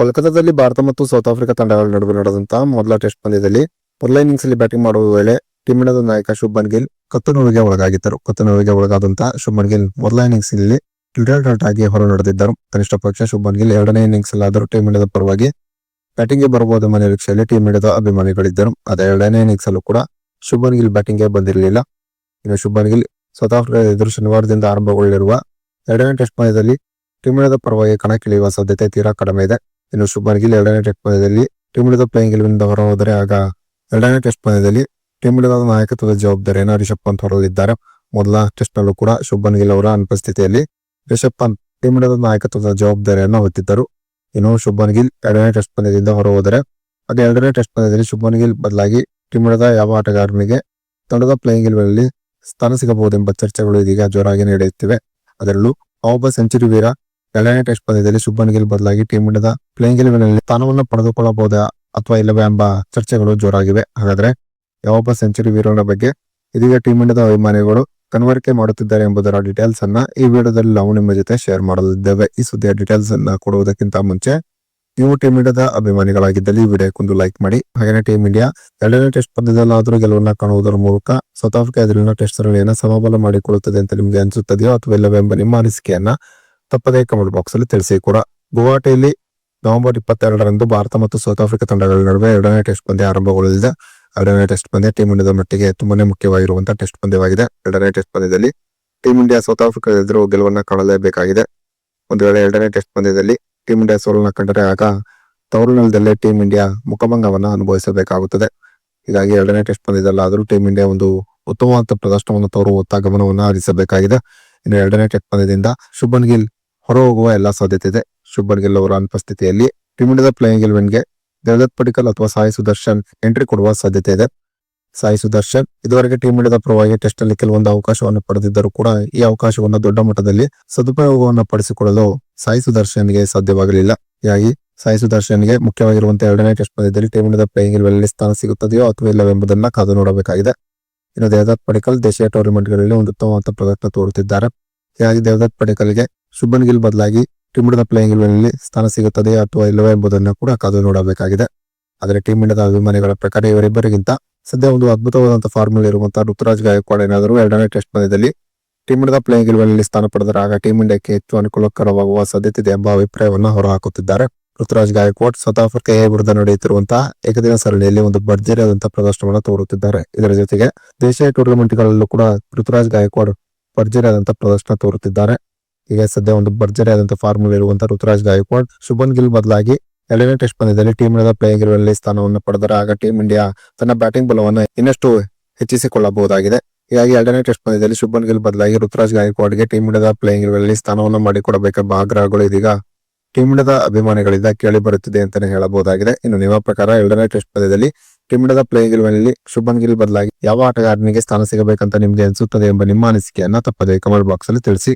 ಕೋಲ್ಕತಾದಲ್ಲಿ ಭಾರತ ಮತ್ತು south Africa ತಂಡಗಳ ನಡುವೆ ನಡೆದಂತಹ ಮೊದಲ ಟೆಸ್ಟ್ ಪಂದ್ಯದಲ್ಲಿ ಮೊದಲ ಇನ್ನಿಂಗ್ಸ್ ಅಲ್ಲಿ ಬ್ಯಾಟಿಂಗ್ ಮಾಡುವ ವೇಳೆ ಟೀಮ್ ಇಂಡಿಯಾದ ನಾಯಕ ಶುಭನ್ ಗಿಲ್ ಕತ್ತು ನೋವಿಗೆ ಒಳಗಾಗಿದ್ದರು. ಕತ್ತು ನೋವಿಗೆ ಒಳಗಾದಂತಹ ಶುಭನ್ ಗಿಲ್ ಮೊದಲ ಇನ್ನಿಂಗ್ಸ್ನಲ್ಲಿ ಡಾಟ್ ಆಗಿ ಹೊರ ನಡೆದಿದ್ದರು ಕನಿಷ್ಠ ಪಕ್ಷ ಶುಭನ್ ಗಿಲ್ ಎರಡನೇ ಇನ್ನಿಂಗ್ಸ್ ಅಲ್ಲಾದರೂ ಟೀಮ್ ಇಂಡಿಯಾದ ಪರವಾಗಿ ಬ್ಯಾಟಿಂಗ್ಗೆ ಬರಬಹುದೆಂಬ ನಿರೀಕ್ಷೆಯಲ್ಲಿ ಟೀಮ್ ಇಂಡಿಯಾದ ಅಭಿಮಾನಿಗಳಿದ್ದರು. ಅದೇ ಎರಡನೇ ಇನ್ನಿಂಗ್ಸ್ ಅಲ್ಲೂ ಕೂಡ ಶುಭನ್ ಗಿಲ್ ಬ್ಯಾಟಿಂಗ್ಗೆ ಬಂದಿರಲಿಲ್ಲ. ಇನ್ನು ಶುಭನ್ ಗಿಲ್ ಸೌತ್ ಆಫ್ರಿಕಾ ಎದುರು ಶನಿವಾರದಿಂದ ಆರಂಭಗೊಳ್ಳಿರುವ ಎರಡನೇ ಟೆಸ್ಟ್ ಪಂದ್ಯದಲ್ಲಿ ಟೀಮ್ ಇಂಡಿಯಾದ ಪರವಾಗಿ ಕಣಕ್ಕಿಳಿಯುವ ಸಾಧ್ಯತೆ ತೀರಾ ಕಡಿಮೆ ಇದೆ. ಇನ್ನು ಸೂಪರ್ ಗಿಲ್ ಎರಡನೇ ಟೆಸ್ಟ್ ಪಂದ್ಯದಲ್ಲಿ ಟೀಮ್ ಇಂಡಿಯಾದ ಪ್ಲೇಯಿಂಗ್ ಗೆಲುವಿನಿಂದ ಹೊರ ಹೋದರೆ ಆಗ ಎರಡನೇ ಟೆಸ್ಟ್ ಪಂದ್ಯದಲ್ಲಿ ಟೀಮ್ ಇಂಡಿಯಾದ ನಾಯಕತ್ವದ ಜವಾಬ್ದಾರಿಯನ್ನು ರಿಷಬ್ ಪಂತ್ ಹೊರಲಿದ್ದಾರೆ ಮೊದಲ ಟೆಸ್ಟ್ ನಲ್ಲೂ ಕೂಡ ಶುಭನ್ ಗಿಲ್ ಅವರ ಅನುಪಸ್ಥಿತಿಯಲ್ಲಿ ರಿಷಬ್ ಪಂತ್ ಟೀಮ್ ಇಂಡಿಯಾದ ನಾಯಕತ್ವದ ಜವಾಬ್ದಾರಿಯನ್ನು ಹೊತ್ತಿದ್ದರು. ಇನ್ನು ಶುಭನ್ ಗಿಲ್ ಎರಡನೇ ಟೆಸ್ಟ್ ಪಂದ್ಯದಿಂದ ಹೊರ ಹೋದರೆ ಆಗ ಎರಡನೇ ಟೆಸ್ಟ್ ಪಂದ್ಯದಲ್ಲಿ ಶುಭನ್ ಗಿಲ್ ಬದಲಾಗಿ ಟೀಮ್ ಇಂಡಿಯಾದ ಯಾವ ಆಟಗಾರನಿಗೆ ತಂಡದ ಪ್ಲೇಯಿಂಗ್ ಗೆಲುವಿನಲ್ಲಿ ಸ್ಥಾನ ಸಿಗಬಹುದೆಂಬ ಚರ್ಚೆಗಳು ಇದೀಗ ಜೋರಾಗಿ ನಡೆಯುತ್ತಿವೆ. ಅದರಲ್ಲೂ ಒಬ್ಬ ಸೆಂಚುರಿ ವೀರ ಎರಡನೇ ಟೆಸ್ಟ್ ಪಂದ್ಯದಲ್ಲಿ ಸುಬ್ಬನ್ ಗಿಲ್ ಬದಲಾಗಿ ಟೀಮ್ ಇಂಡಿಯಾದ ಪ್ಲೇಯಿಂಗ್ ಗೆಲುವಿನಲ್ಲಿ ಸ್ಥಾನವನ್ನು ಪಡೆದುಕೊಳ್ಳಬಹುದಾ ಅಥವಾ ಇಲ್ಲವೇ ಎಂಬ ಚರ್ಚೆಗಳು ಜೋರಾಗಿವೆ. ಹಾಗಾದ್ರೆ ಯಾವೊಬ್ಬ ಸೆಂಚುರಿ ವೀರನ ಬಗ್ಗೆ ಇದೀಗ ಟೀಮ್ ಇಂಡಿಯಾದ ಅಭಿಮಾನಿಗಳು ಕನ್ವರಿಕೆ ಮಾಡುತ್ತಿದ್ದಾರೆ ಎಂಬುದರ ಡೀಟೇಲ್ಸ್ ಅನ್ನ ಈ ವಿಡಿಯೋದಲ್ಲಿ ನಾವು ನಿಮ್ಮ ಜೊತೆ ಶೇರ್ ಮಾಡಲಿದ್ದೇವೆ. ಈ ಸುದ್ದಿಯ ಡೀಟೇಲ್ಸ್ ಅನ್ನ ಕೊಡುವುದಕ್ಕಿಂತ ಮುಂಚೆ ನೀವು ಟೀಮ್ ಇಂಡಿಯಾದ ಅಭಿಮಾನಿಗಳಾಗಿದ್ದಲ್ಲಿ ಈ ವಿಡಿಯೋಕ್ಕೊಂದು ಲೈಕ್ ಮಾಡಿ. ಹಾಗೆಯೇ ಟೀಮ್ ಇಂಡಿಯಾ ಎರಡನೇ ಟೆಸ್ಟ್ ಪಂದ್ಯದಲ್ಲಾದರೂ ಗೆಲುವನ್ನ ಕಾಣುವುದರ ಮೂಲಕ ಸೌತ್ ಆಫ್ರಿಕಾ ಎದುರಿನ ಟೆಸ್ಟ್ ಸರಣಿಯನ್ನು ಸಮಬಲ ಮಾಡಿಕೊಳ್ಳುತ್ತದೆ ಅಂತ ನಿಮಗೆ ಅನಿಸುತ್ತದೆಯೋ ಅಥವಾ ಇಲ್ಲವೇ ಎಂಬ ನಿಮ್ಮ ಅನಿಸಿಕೆಯನ್ನ ತಪ್ಪದೇ ಕಮೆಂಟ್ ಬಾಕ್ಸ್ ಅಲ್ಲಿ ತಿಳಿಸಿ ಕೂಡ. ಗುವಾಹಟಿಯಲ್ಲಿ ನವೆಂಬರ್ ಇಪ್ಪತ್ತೆರಡರಂದು ಭಾರತ ಮತ್ತು ಸೌತ್ ಆಫ್ರಿಕಾ ತಂಡಗಳ ನಡುವೆ ಎರಡನೇ ಟೆಸ್ಟ್ ಪಂದ್ಯ ಆರಂಭಗೊಳ್ಳಲಿದೆ. ಎರಡನೇ ಟೆಸ್ಟ್ ಪಂದ್ಯ ಟೀಮ್ ಇಂಡಿಯಾದ ಮಟ್ಟಿಗೆ ತುಂಬಾನೇ ಮುಖ್ಯವಾಗಿರುವಂತಹ ಟೆಸ್ಟ್ ಪಂದ್ಯವಾಗಿದೆ. ಎರಡನೇ ಟೆಸ್ಟ್ ಪಂದ್ಯದಲ್ಲಿ ಟೀಮ್ ಇಂಡಿಯಾ ಸೌತ್ ಆಫ್ರಿಕಾ ಎದುರು ಗೆಲುವನ್ನ ಕಾಣಲೇಬೇಕಾಗಿದೆ. ಒಂದು ವೇಳೆ ಎರಡನೇ ಟೆಸ್ಟ್ ಪಂದ್ಯದಲ್ಲಿ ಟೀಮ್ ಇಂಡಿಯಾ ಸೋಲನ್ನ ಕಂಡರೆ ಆಗ ತವರು ನೆಲದಲ್ಲೇ ಟೀಮ್ ಇಂಡಿಯಾ ಮುಖಭಂಗವನ್ನು ಅನುಭವಿಸಬೇಕಾಗುತ್ತದೆ. ಹೀಗಾಗಿ ಎರಡನೇ ಟೆಸ್ಟ್ ಪಂದ್ಯದಲ್ಲಾದರೂ ಟೀಮ್ ಇಂಡಿಯಾ ಒಂದು ಉತ್ತಮವಾದ ಪ್ರದರ್ಶನವನ್ನು ತೋರುವತ್ತ ಗಮನವನ್ನು ಹರಿಸಬೇಕಾಗಿದೆ. ಇನ್ನು ಎರಡನೇ ಟೆಸ್ಟ್ ಪಂದ್ಯದಿಂದ ಶುಭನ್ ಗಿಲ್ ಹೊರ ಹೋಗುವ ಎಲ್ಲಾ ಸಾಧ್ಯತೆ ಇದೆ. ಶುಭನ್ ಗಿಲ್ ಅವರ ಅನುಪಸ್ಥಿತಿಯಲ್ಲಿ ಟೀಮ್ ಇಂಡಿಯಾದ ಪ್ಲೇಯಿಂಗ್ಗೆ ದೇವದತ್ ಪಡಿಕಲ್ ಅಥವಾ ಸಾಯಿ ಸುದರ್ಶನ್ ಎಂಟ್ರಿ ಕೊಡುವ ಸಾಧ್ಯತೆ ಇದೆ. ಸಾಯಿ ಸುದರ್ಶನ್ ಇದುವರೆಗೆ ಟೀಮ್ ಇಂಡಿಯಾದ ಪರವಾಗಿ ಟೆಸ್ಟ್ ಅಲ್ಲಿ ಕೆಲವೊಂದು ಅವಕಾಶವನ್ನು ಪಡೆದಿದ್ದರೂ ಕೂಡ ಈ ಅವಕಾಶವನ್ನು ದೊಡ್ಡ ಮಟ್ಟದಲ್ಲಿ ಸದುಪಯೋಗವನ್ನು ಪಡಿಸಿಕೊಳ್ಳಲು ಸಾಯಿ ಸುದರ್ಶನ್ಗೆ ಸಾಧ್ಯವಾಗಲಿಲ್ಲ. ಹೀಗಾಗಿ ಸಾಯಿ ಸುದರ್ಶನ್ಗೆ ಮುಖ್ಯವಾಗಿರುವಂತಹ ಎರಡನೇ ಟೆಸ್ಟ್ ಪಂದ್ಯದಲ್ಲಿ ಟೀಮ್ ಇಂಡಿಯಾದ ಪ್ಲೇಯಿಂಗ್ ಗೆಲುವಲ್ಲಿ ಸ್ಥಾನ ಸಿಗುತ್ತದೆಯೋ ಅಥವಾ ಇಲ್ಲವೆಂಬುದನ್ನ ಕಾದು ನೋಡಬೇಕಾಗಿದೆ. ಇನ್ನು ದೇವದತ್ ಪಡಿಕಲ್ ದೇಶೀಯ ಟೂರ್ನಮೆಂಟ್ಗಳಲ್ಲಿ ಒಂದು ಉತ್ತಮವಾದ ಪ್ರದರ್ಶನ ತೋರುತ್ತಿದ್ದಾರೆ. ಹೀಗಾಗಿ ದೇವದತ್ ಪಡಿಕಲ್ಗೆ ಶುಭನ್ ಗಿಲ್ ಬದಲಾಗಿ ಟೀಮ್ ಇಂಡಿಯಾದ ಪ್ಲೇಯಿಂಗ್ನಲ್ಲಿ ಸ್ಥಾನ ಸಿಗುತ್ತದೆ ಅಥವಾ ಇಲ್ಲವೇ ಎಂಬುದನ್ನು ಕೂಡ ಕಾದು ನೋಡಬೇಕಾಗಿದೆ. ಆದರೆ ಟೀಮ್ ಇಂಡಿಯಾದ ಅಭಿಮಾನಿಗಳ ಪ್ರಕಾರ ಇವರಿಬ್ಬರಿಗಿಂತ ಸದ್ಯ ಒಂದು ಅದ್ಭುತವಾದಂತಹ ಫಾರ್ಮುಲ್ ಇರುವಂತಹ ಋತುರಾಜ್ ಗಾಯಕ್ವಾಡ್ ಏನಾದರೂ ಎರಡನೇ ಟೆಸ್ಟ್ ಪಂದ್ಯದಲ್ಲಿ ಟೀಮ್ ಇಂಡಿಯಾದ ಪ್ಲೇಯಿಂಗ್ ಗೆಲುವಿನಲ್ಲಿ ಸ್ಥಾನ ಪಡೆದರೆ ಆಗ ಟೀಮ್ ಇಂಡಿಯಾಕ್ಕೆ ಹೆಚ್ಚು ಅನುಕೂಲಕರವಾಗುವ ಸಾಧ್ಯತೆ ಎಂಬ ಅಭಿಪ್ರಾಯವನ್ನು ಹೊರಹಾಕುತ್ತಿದ್ದಾರೆ. Ruturaj Gaikwad South Africa A ವಿರುದ್ಧ ನಡೆಯುತ್ತಿರುವಂತಹ ಏಕದಿನ ಸರಣಿಯಲ್ಲಿ ಒಂದು ಭರ್ಜರಿಯಾದಂತಹ ಪ್ರದರ್ಶನವನ್ನು ತೋರುತ್ತಿದ್ದಾರೆ. ಇದರ ಜೊತೆಗೆ ದೇಶೀಯ ಟೂರ್ನಮೆಂಟ್ಗಳಲ್ಲೂ ಕೂಡ ಋತುರಾಜ್ ಗಾಯಕ್ವಾಡ್ ಭರ್ಜರಿಯಾದಂತಹ ಪ್ರದರ್ಶನ ತೋರುತ್ತಿದ್ದಾರೆ. ಈಗ ಸದ್ಯ ಒಂದು ಭರ್ಜರಿಯಾದಂತಹ ಫಾರ್ಮುಲ್ ಇರುವಂತಹ ಋತುರಾಜ್ ಗಾಯಕ್ವಾಡ್, ಶುಭನ್ ಗಿಲ್ ಬದಲಾಗಿ ಎರಡನೇ ಟೆಸ್ಟ್ ಪಂದ್ಯದಲ್ಲಿ ಟೀಮ್ ಇಂಡಿಯಾದ ಪ್ಲೇಯಿಂಗ್ ಇರುವಲ್ಲಿ ಸ್ಥಾನವನ್ನು ಪಡೆದರೆ ಆಗ ಟೀಮ್ ಇಂಡಿಯಾ ತನ್ನ ಬ್ಯಾಟಿಂಗ್ ಬಲವನ್ನು ಇನ್ನಷ್ಟು ಹೆಚ್ಚಿಸಿಕೊಳ್ಳಬಹುದಾಗಿದೆ. ಹೀಗಾಗಿ ಎರಡನೇ ಟೆಸ್ಟ್ ಪಂದ್ಯದಲ್ಲಿ ಶುಭನ್ ಗಿಲ್ ಬದಲಾಗಿ ಋತುರಾಜ್ ಗಾಯಕ್ವಾಡ್ಗೆ ಟೀಮ್ ಇಂಡಿಯಾದ ಪ್ಲೇಯಿಂಗ್ ಇರುವಲ್ಲಿ ಸ್ಥಾನವನ್ನು ಮಾಡಿಕೊಡಬೇಕೆಂಬ ಆಗ್ರಹಗಳು ಇದೀಗ ಟೀಮ್ ಇಂಡಿಯಾದ ಅಭಿಮಾನಿಗಳಿಂದ ಕೇಳಿ ಬರುತ್ತಿದೆ ಅಂತಾನೆ ಹೇಳಬಹುದಾಗಿದೆ. ಇನ್ನು ನಿಮ್ಮ ಪ್ರಕಾರ ಎರಡನೇ ಟೆಸ್ಟ್ ಪಂದ್ಯದಲ್ಲಿ ಟೀಮ್ ಇಂಡಿಯಾದ ಪ್ಲೇಯಿಂಗ್ ಇರುವಲ್ಲಿ ಶುಭನ್ ಗಿಲ್ ಬದಲಾಗಿ ಯಾವ ಆಟಗಾರನಿಗೆ ಸ್ಥಾನ ಸಿಗಬೇಕಂತ ನಿಮಗೆ ಅನಿಸುತ್ತದೆ ಎಂಬ ನಿಮ್ಮ ಅನಿಸಿಕೆಯನ್ನ ತಪ್ಪದೆ ಕಮೆಂಟ್ ಬಾಕ್ಸ್ ಅಲ್ಲಿ ತಿಳಿಸಿ.